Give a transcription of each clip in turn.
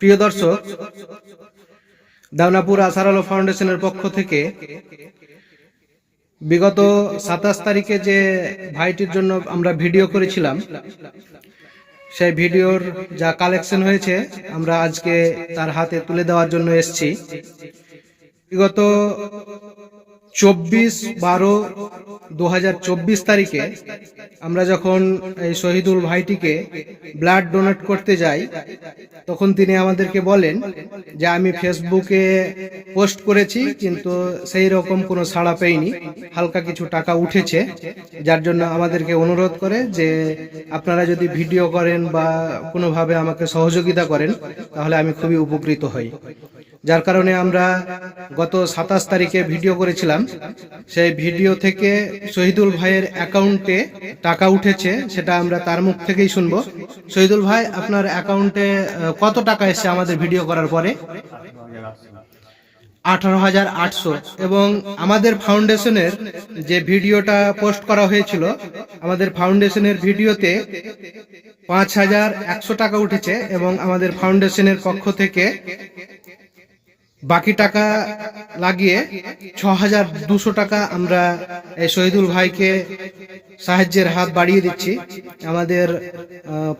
প্রিয় দর্শক, দাওনাপুর আসার আলো ফাউন্ডেশনের পক্ষ থেকে বিগত সাতাশ তারিখে যে ভাইটির জন্য আমরা ভিডিও করেছিলাম, সেই ভিডিওর যা কালেকশন হয়েছে আমরা আজকে তার হাতে তুলে দেওয়ার জন্য এসছি। বিগত চব্বিশ বারো দু তারিখে আমরা যখন এই শহীদুল ভাইটিকে ব্লাড ডোনেট করতে যাই, তখন তিনি আমাদেরকে বলেন যে আমি ফেসবুকে পোস্ট করেছি, কিন্তু সেই রকম কোনো সাড়া পেইনি, হালকা কিছু টাকা উঠেছে, যার জন্য আমাদেরকে অনুরোধ করে যে আপনারা যদি ভিডিও করেন বা কোনোভাবে আমাকে সহযোগিতা করেন, তাহলে আমি খুবই উপকৃত হই। যার কারণে আমরা গত সাতাশ তারিখে ভিডিও করেছিলাম। সেই ভিডিও থেকে শহীদুল ভাইয়ের অ্যাকাউন্টে টাকা উঠেছে, সেটা আমরা তার মুখ থেকেই শুনব। শহীদুল ভাই, আপনার অ্যাকাউন্টে কত টাকা এসেছে আমাদের ভিডিও করার পরে? আঠারো হাজার আটশো। এবং আমাদের ফাউন্ডেশনের যে ভিডিওটা পোস্ট করা হয়েছিল, আমাদের ফাউন্ডেশনের ভিডিওতে পাঁচ হাজার একশো টাকা উঠেছে এবং আমাদের ফাউন্ডেশনের পক্ষ থেকে বাকি টাকা লাগিয়ে ছ হাজার দুশো টাকা আমরা এই শহীদুল ভাইকে সাহায্যের হাত বাড়িয়ে দিচ্ছি। আমাদের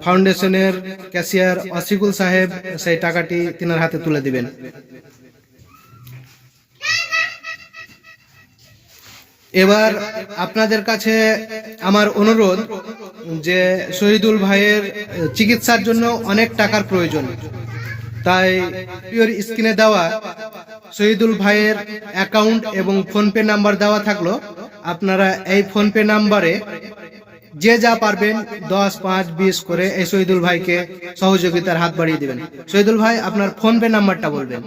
ফাউন্ডেশনের ক্যাশিয়ার অসিকুল সাহেব সেই টাকাটি তিনার হাতে তুলে দিবেন। এবার আপনাদের কাছে আমার অনুরোধ যে শহীদুল ভাইয়ের চিকিৎসার জন্য অনেক টাকার প্রয়োজন। তাই পিওর স্ক্রিনে দেওয়া শহীদুল ভাইয়ের অ্যাকাউন্ট এবং ফোনপে নাম্বার দেওয়া থাকল। আপনারা এই ফোনপে নাম্বারে যে যা পারবেন দশ, পাঁচ, বিশ করে এই শহীদুল ভাইকে সহযোগিতার হাত বাড়িয়ে দিবেন। শহীদুল ভাই, আপনার ফোনপে নাম্বারটা বলবেন।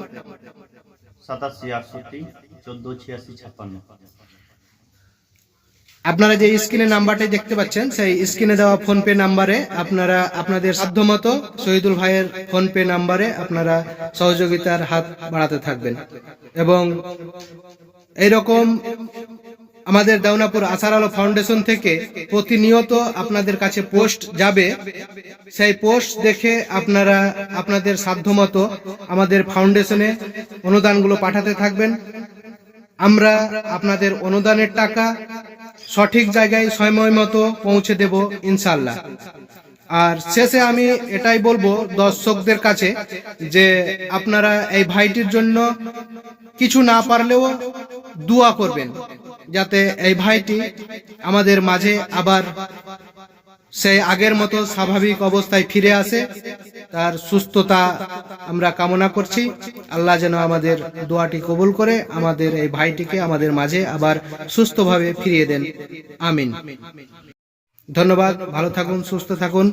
সাতাশি, আটষট্টি, চোদ্দ, ছিয়াশি, ছাপ্পান্ন। আপনারা যে স্ক্রিনে নাম্বারটা দেখতে পাচ্ছেন, সেই স্ক্রিনে দেওয়া ফোন পে নাম্বারে আপনারা আপনাদের সাধ্যমতো শহীদুল ভাইয়ের ফোন পে নাম্বারে আপনারা সহযোগিতার হাত বাড়াতে থাকবেন। এবং এইরকম আমাদের দাউনাপুর আসার আলো ফাউন্ডেশন থেকে প্রতিনিয়ত আপনাদের কাছে পোস্ট যাবে। সেই পোস্ট দেখে আপনারা আপনাদের সাধ্যমতো আমাদের ফাউন্ডেশনে অনুদানগুলো পাঠাতে থাকবেন। আমরা আপনাদের অনুদানের টাকা সঠিক জায়গায় সময় মতো পৌঁছে দেব ইনশাল্লাহ আর শেষে আমি এটাই বলব দর্শকদের কাছে যে আপনারা এই ভাইটির জন্য কিছু না পারলেও দোয়া করবেন, যাতে এই ভাইটি আমাদের মাঝে আবার সেই আগের মতো স্বাভাবিক অবস্থায় ফিরে আসে। তার সুস্থতা আমরা কামনা করছি। আল্লাহ যেন আমাদের দোয়াটি কবুল করে, আমাদের এই ভাইটিকে আমাদের মাঝে আবার সুস্থভাবে ফিরিয়ে দেন। আমিন। ধন্যবাদ, ভালো থাকুন, সুস্থ থাকুন।